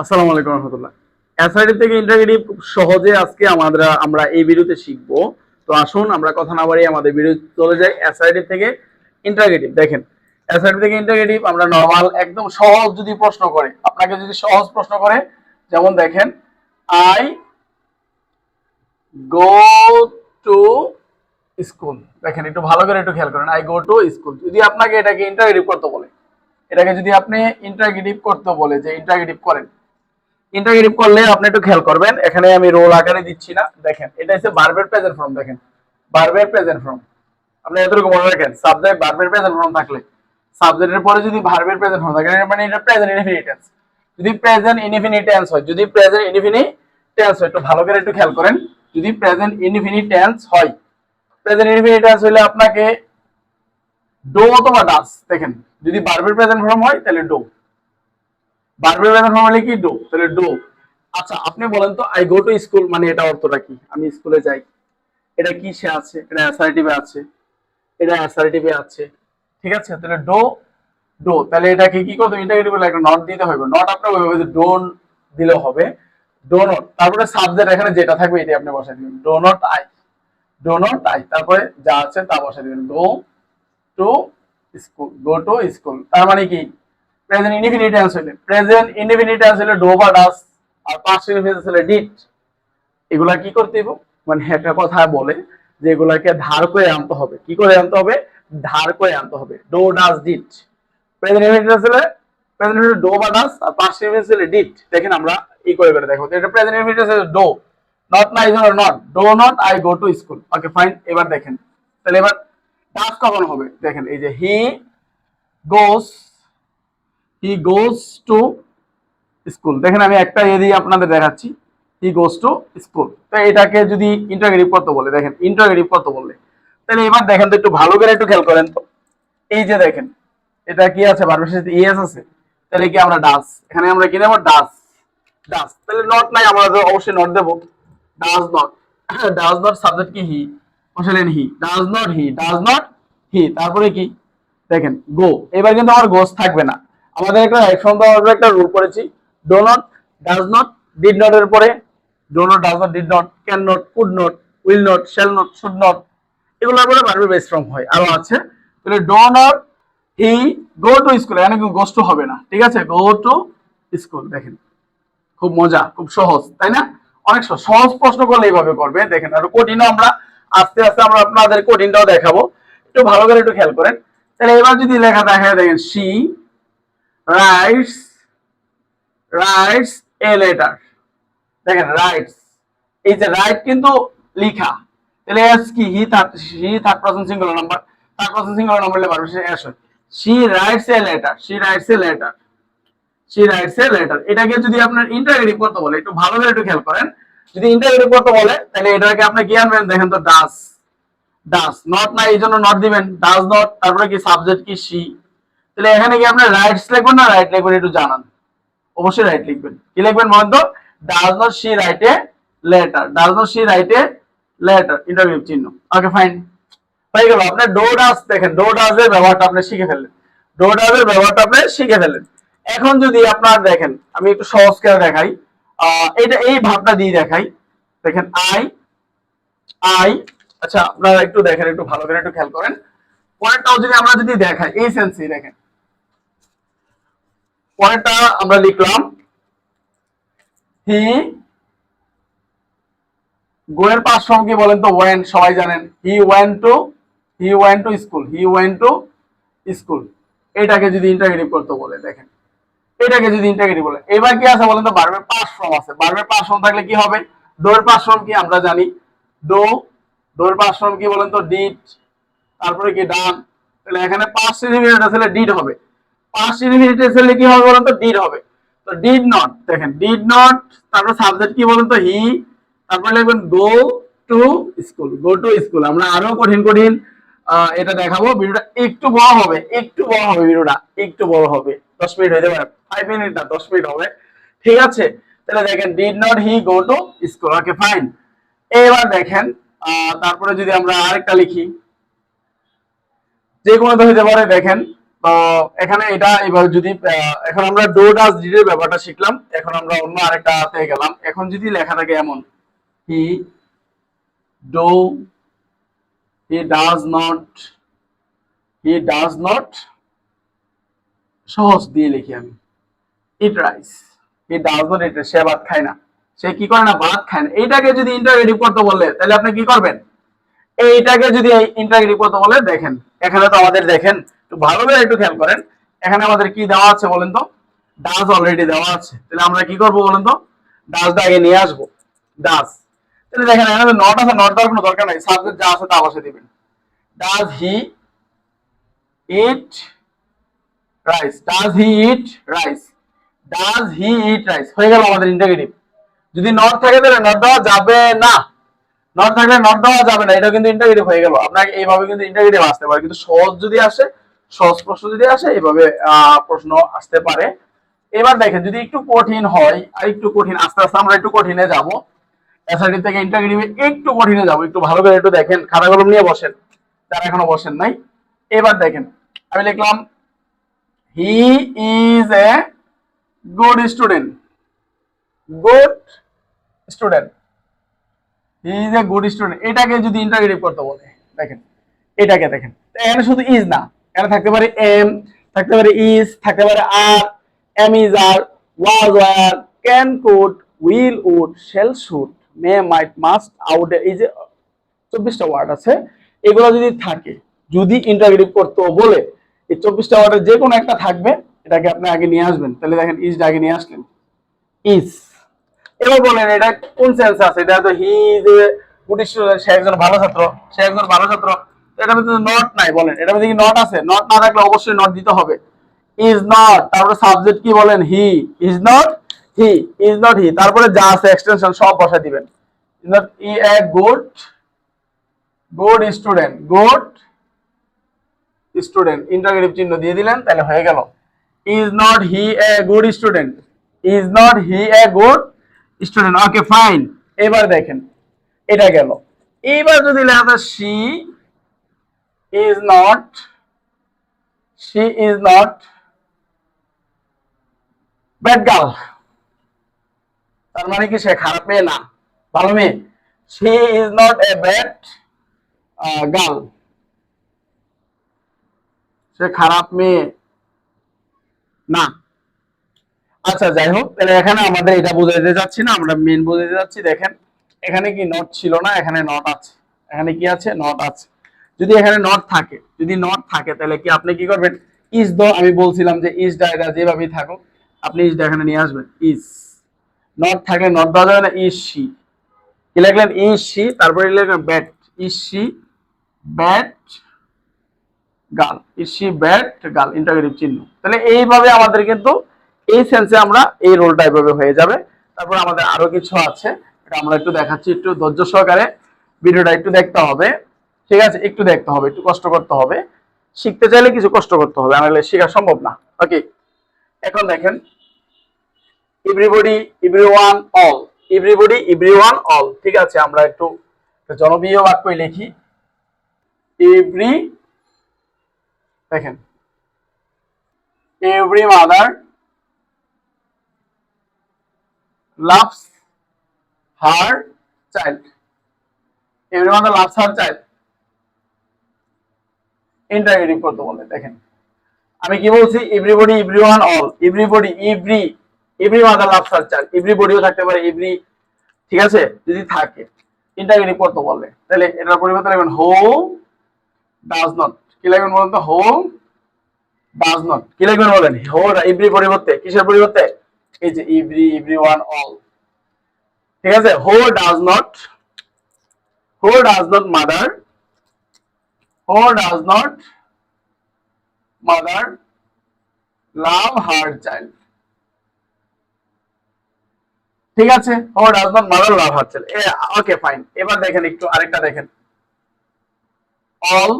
আসসালামু আলাইকুম রহমতুল্লাহ। থেকে ইন্টারগ্রেটিভ খুব সহজে আজকে আমরা আমরা এই ভিডিওতে শিখব। তো আসুন, আমরা কথা না বাড়িয়ে আমাদের ভিডিও চলে যাই থেকে ইন্টারগ্রেটিভ দেখেন থেকে আমরা নর্মাল একদম সহজ যদি প্রশ্ন করে, আপনাকে যদি সহজ প্রশ্ন করে, যেমন দেখেন আই গো টু স্কুল দেখেন, একটু ভালো করে একটু খেয়াল করেন আই গো টু স্কুল যদি আপনাকে এটাকে ইন্টারগ্রেটিভ করতে বলে, এটাকে যদি আপনি ইন্টারগ্রেটিভ করতে বলে যে ইন্টারগ্রেটিভ করেন ইন্টারগ্রেটিভ করলে আপনি একটু খেয়াল করবেন। এখানে আমি রোল আকারে দিচ্ছি না। দেখেন, এটা হচ্ছে বারবের প্রেজেন্ট ফর্ম দেখেন। বারবের প্রেজেন্ট ফর্ম আপনি এতটুকু মনে রাখেন সাবজেক্ট বারবের প্রেজেন্ট ফর্ম থাকলে। সাবজেক্টের পরে যদি ভার্বের প্রেজেন্ট ফর্ম থাকে মানে এটা প্রেজেন্ট ইনফিনিট টেন্স যদি প্রেজেন্ট ইনফিনিট টেন্স হয়, যদি প্রেজেন্ট ইনফিনিট টেন্স হয়, একটু ভালো করে একটু খেয়াল করেন, যদি প্রেজেন্ট ইনফিনিট টেন্স হয় প্রেজেন্ট ইনফিনিট টেন্স হলে আপনাকে ডো অথবা ডাস দেখেন। যদি বারবের প্রেজেন্ট ফর্ম হয়, তাহলে ডো প্রেজেন্ট ফর্ম হলে কি ডো তাহলে ডো আচ্ছা আপনি বলেন তো আই গো টু স্কুল মানে এটা অর্থটা কি? আমি স্কুলে যাই। এটা কি সে আছে? এটা অ্যাসার্টিভে আছে। এটা অ্যাসার্টিভে আছে। ঠিক আছে? তাহলে ডো ডো তাহলে এটাকে কি করতে ইন্টারগ্রেটিভ একটা নট দিতে হবে। নট আপনার ওইভাবে যে ডোন্ট দিলেও হবে। ডো নট তারপরে সাবজেক্ট এখানে যেটা থাকবে এটাই আপনি বসাই দিবেন। Do not I do not I তারপরে যা আছে তা বসাই দিবেন। Go to school go to school তার মানে কি? প্রেজেন্ট ইনডিফিনিট টেন্স হলে প্রেজেন্ট ইনডিফিনিট টেন্স হলে ডো বা ডাস আর পাস্ট ইনডিফিনিট হলে ডিড এগুলা কি করতে হবে মানে একটা কথা বলে যে এগুলাকে ধার করে আনতে হবে। কি করে আনতে হবে? ধার করে আনতে হবে। Do does did present indefinite হলে প্রেজেন্ট ইনডিফিনিট ডো বা ডাস আর পাস্ট ইনডিফিনিট হলে ডিড দেখেন আমরা ই করে করে দেখো। এটা প্রেজেন্ট ইনডিফিনিট হলে ডো নট না is not do not I go to school okay fine এবার দেখেন। তাহলে এবার ডাস কখন হবে? দেখেন, এই যে হি গোস হি গোস টু স্কুল দেখেন আমি একটা ইয়ে দিয়ে আপনাদের দেখাচ্ছি। হি গোস টু স্কুল তো এটাকে যদি ইন্টারগ্রেটিভ করতে বলে, দেখেন ইন্টারগ্রেটিভ করতে বললে। তাহলে এবার দেখেন তো একটু ভালো করে একটু খেয়াল করেন তো। এই যে দেখেন, এটা কি আছে? বারবার সাথে ইএস আছে। তাহলে কি আমরা ডাস এখানে আমরা কি নেব ডাস ডাস তাহলে নট নাই, আমরা অবশ্যই নট দেবো। Does not does not subject কি? He বসালেন he does not he does not he তারপরে কি? দেখেন গো এবার কিন্তু আমার গোস থাকবে না। আমাদের একটা দেওয়ার একটা রুল করেছি। Do not does not did not এর পরে do not does not did not can not could not will not shall not should not এগুলোর পরে বারবার বেস ফ্রম হয়। আরও আছে। তাহলে do not he go to school এখানে কিন্তু গোস টু হবে না। ঠিক আছে? গো টু স্কুল দেখেন। খুব মজা, খুব সহজ, তাই না? অনেক সহজ। সহজ প্রশ্ন করলে এইভাবে করবে। দেখেন, আর কঠিনও আমরা, আস্তে আস্তে আমরা আপনাদের কঠিনটাও দেখাবো। একটু ভালো করে একটু খেয়াল করেন। তাহলে এবার যদি লেখা দেখা দেখেন she writes writes, a letter. দেখেন, রাইটস। এই যে রাইট কিন্তু লিখা। তাহলে এস কি? He third he third person singular number third person singular number পারবে সে S she writes, a letter. She writes, a letter. She writes, a letter. এটাকে যদি আপনার ইন্টারগ্রেটিভ করতে বলে, একটু ভালো করে একটু খেয়াল করেন। যদি ইন্টারগ্রেটিভ করতে বলে, তাহলে এটাকে আপনি কি আনবেন? দেখেন তো ডাস ডাস নট না এই জন্য নট দিবেন। ডাস নট তারপরে কি সাবজেক্ট কি? সি তাহলে এখানে কি আপনার রাইটস লিখবেন না রাইট লিখবেন, একটু জানান। অবশ্যই রাইট লিখবেন। কি লিখবেন Mohanta does not she write a letter does not she write a letter interview চিহ্ন। ওকে ফাইন হয়ে গেল। আপনার ডো ডাস দেখেন ডো ডাস এর ব্যবহারটা আপনি শিখে ফেললেন। ডো ডাস এর ব্যবহারটা আপনি শিখে ফেললেন। এখন যদি আপনার দেখেন, আমি একটু সহজ করে দেখাই। এটা এই ভাবটা দিয়ে দেখাই। দেখেন আই আই আচ্ছা আপনারা একটু দেখেন, একটু ভালো করে একটু খেয়াল করেন। পরেরটাও যদি আমরা যদি দেখাই, এই সেন্সই দেখেন। পরেরটা আমরা লিখলাম হি গোয়ের পাঁচ কি বলেন তো ওয়েন সবাই জানেন। He went to he went to school he went to school এটাকে যদি ইন্টারগ্রেটিভ করতে বলে, দেখেন। এটাকে যদি বলে, এবার কি আছে বলেন তো বারবের পাঁচ আছে। বারবের পাঁচ থাকলে কি হবে? ডোর পাঁচ কি আমরা জানি? ডো পাঁচ ফর্ম কি বলেন তো ডিট তারপরে কি ডান তাহলে এখানে পাঁচ আসলে ডিড হবে। পাঁচ সেন্টিমিটার আসলে কি হবে বলেন তো ডিড হবে। তো ডিড নট দেখেন ডিড নট তারপর সাবজেক্ট কি বলেন তো হি তারপরে লিখবেন go to school go to school আমরা আরও কঠিন কঠিন এটা দেখাবো, ভিডিওটা একটু বড় হবে, একটু বড় হবে ভিডিওটা, একটু বড় হবে, দশ মিনিট হয়ে যাবে ফাইভ মিনিট না, দশ মিনিট হবে, ঠিক আছে? তাহলে দেখেন did not he go to school okay fine এবার দেখেন তারপরে যদি আমরা আরেকটা লিখি যে কোনো হতে পারে, দেখেন এখানে এটা এবার যদি এখন আমরা ডো ডাজ ডিডের ব্যাপারটা শিখলাম, এখন আমরা অন্য আরেকটা গেলাম। এখন যদি লেখা থাকে এমন, he do, he does not, he does not, সহজ দিয়ে লিখি আমি। Eat rice, he does not, eat সে ভাত খায় না। সে কি করে না, ভাত খায় না। এইটাকে যদি ইন্টারগেটিভ করতে বললে তাহলে আপনি কি করবেন? এইটাকে যদি ইন্টারগেটিভ করতে বলে, দেখেন, এখানে তো আমাদের দেখেন একটু ভালো করে একটু খেয়াল করেন। এখানে আমাদের কি দেওয়া আছে বলেন তো? ডাজ অলরেডি দেওয়া আছে। তাহলে আমরা কি করব বলেন তো? ডাজটা আগে নিয়ে আসব। ডাজ তাহলে দেখেন, এখানে নট আছে নট দেওয়ার কোনো দরকার নাই। সাবজেক্ট যা আছে তা বসে দিবেন। Does he eat rice does he eat rice does he eat rice হয়ে গেল আমাদের ইন্টারগেটিভ যদি নট থাকে তাহলে নট দেওয়া যাবে না। নট থাকলে নট দেওয়া যাবে না। এটা কিন্তু ইন্টারগেটিভ হয়ে গেল। আপনাকে এইভাবে কিন্তু ইন্টারগেটিভ আসতে পারে। কিন্তু সহজ যদি আসে সহজ প্রশ্ন যদি আসে, এভাবে প্রশ্ন আসতে পারে। এবার দেখেন, যদি একটু কঠিন হয়, আর একটু কঠিন, আস্তে আস্তে আমরা একটু কঠিনে যাব। এসআইডি থেকে ইন্টারগেটিভে একটু কঠিনে যাব, একটু ভালো করে একটু দেখেন, খাতা কলম নিয়ে বসেন, যারা এখনও বসেন নাই। এবার দেখেন, আমি লিখলাম he is a good student good student he is a good student এটাকে যদি ইন্টারগেটিভ করতে বলে, দেখেন, এটাকে দেখেন। এখানে শুধু ইজ না। এখানে থাকতে পারে এম থাকতে পারে ইজ থাকতে পারে আর am is are was were can could will would shall should may might must ought এই যে চব্বিশটা ওয়ার্ড আছে, এগুলো যদি থাকে, যদি ইন্টারগেটিভ করতে বলে, এই চব্বিশটা ওয়ার্ডের যে কোনো একটা থাকবে, এটাকে আপনি আগে নিয়ে আসবেন। তাহলে দেখেন ইজটা আগে নিয়ে আসলেন। ইজ এবার বলেন, এটা কোন সেন্স আছে? এটা তো হি ইজ সে একজন ভালো ছাত্র, সে একজন ভালো ছাত্র। এটা মধ্যে নট নাই, বলেন। এটা মধ্যে কি নট আছে? নট না থাকলে অবশ্যই নট দিতে হবে। ইজ নট তারপরে সাবজেক্ট কি বলেন? He is not he is not he তারপরে যা আছে এক্সটেনশন সব বসা দিবেন। Is not he a good good student good student interrogative চিহ্ন দিয়ে দিলেন, তাহলে হয়ে গেল। Is not he a good student is not he a good student okay fine এবার দেখেন, এটা গেল। এইবার যদি লেখা she is not she is not bad girl তার মানে কি সে খারাপ মেয়ে না? ভালো মেয়ে। She is not a bad girl সে খারাপ মেয়ে না। আচ্ছা যাই হোক, তাহলে এখানে আমাদের এটা বোঝাইতে যাচ্ছি না, আমরা মেন বোঝাইতে যাচ্ছি দেখেন। এখানে কি নট ছিল না, এখানে নট আছে। এখানে কি আছে? নট আছে। যদি এখানে নট থাকে, যদি নট থাকে, তাহলে কি আপনি কি করবেন? ইজ দ আমি বলছিলাম যে ইজ ডা এটা যেভাবেই থাকুক, আপনি ইজ ডা এখানে নিয়ে আসবেন। ইজ নট থাকলে নট দেওয়া যাবে না ইজ শি কি লিখলেন? ইজ শি তারপরে লিখলেন bad is she bad girl is she bad girl interrogative চিহ্ন। তাহলে এইভাবে আমাদের কিন্তু এই সেন্সে আমরা এই রোলটা এইভাবে হয়ে যাবে। তারপর আমাদের আরও কিছু আছে, এটা আমরা একটু দেখাচ্ছি, একটু ধৈর্য সহকারে। ভিডিওটা একটু দেখতে হবে। ঠিক আছে, একটু দেখতে হবে, একটু কষ্ট করতে হবে। শিখতে চাইলে কিছু কষ্ট করতে হবে নাহলে শেখা সম্ভব না। ওকে এখন দেখেন everybody everyone all everybody everyone all ঠিক আছে, আমরা একটু জনপ্রিয় বাক্যই লিখি। এভরি দেখেন। Every mother loves her child. Everyone loves her child. Interrogative করতে বলে, দেখেন। আমি কি বলছি? Everybody everyone all everybody every every mother loves her child এভরিবডিও থাকতে পারে এভরি ঠিক আছে? যদি থাকে ইন্টারগেটিভ করতে বলে, তাহলে এটার পরিবর্তে লিখবেন হোম ডাজ নট কি লিখবেন বলুন তো? হোম ডাজ নট কি লিখবেন বলেন? হো এভরি পরিবর্তে, কিসের পরিবর্তে? এই যে এভরি এভরিওয়ান অল ঠিক আছে? Who does not who does not mother who does not mother love her child ঠিক আছে? নট মাদার এবার দেখেন একটু, আরেকটা দেখেন। All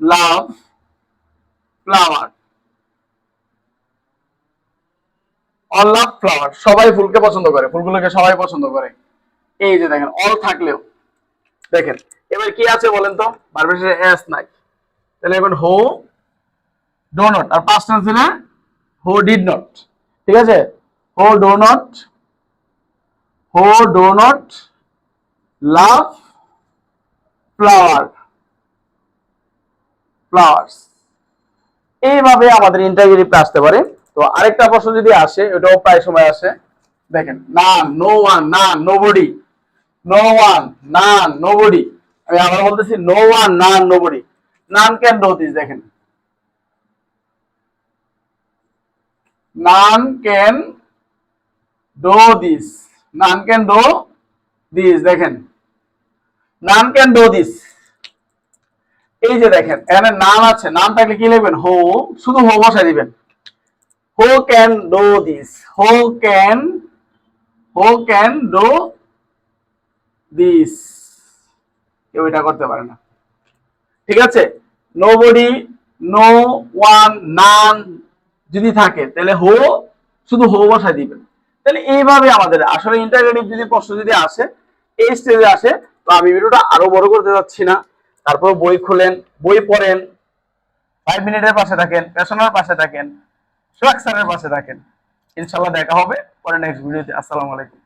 love flower all love flower সবাই ফুলকে পছন্দ করে। ফুলগুলোকে সবাই পছন্দ করে। এই যে দেখেন অল থাকলেও। দেখেন, এবার কি আছে বলেন তো? ভার্বের শেষে এস নাই। তাহলে এখন হো ডো নট আর পাঁচ টেন্স হলে হো ডিড নট ঠিক আছে? Who do not who do not love flower flowers এইভাবে আমাদের ইন্টারভিউতে আসতে পারে। তো আরেকটা প্রশ্ন যদি আসে ওটাও প্রায় সময় আসে। দেখেন, না নো ওয়ান না নোবডি নো ওয়ান না নোবডি আমি আবার বলতেছি নো ওয়ান না nobody none can do this দেখেন। None can do this none can do this দেখেন। নান ক্যান ডো দিস এই যে দেখেন, এখানে নাম আছে। নাম থাকলে কি লিখবেন? হো শুধু হো বসাই দিবেন। Who can do this who can who can do this. কেউ এটা করতে পারে না। ঠিক আছে? নোবডি নো ওয়ান নান যদি থাকে, তাহলে হো শুধু হো বসাই দিবেন। তাহলে এইভাবে আমাদের আসলে ইন্টারগ্রেটিভ যদি প্রশ্ন যদি আসে, এই স্টেজে আসে, তো আমি ভিডিওটা আরও বড় করতে যাচ্ছি না। তারপর বই খুলেন, বই পড়েন ফাইভ মিনিটের পাশে থাকেন পেশনার পাশে থাকেন সোহাগ পাশে থাকেন। ইনশাল্লাহ দেখা হবে পরে নেক্সট ভিডিওতে আসসালামু আলাইকুম।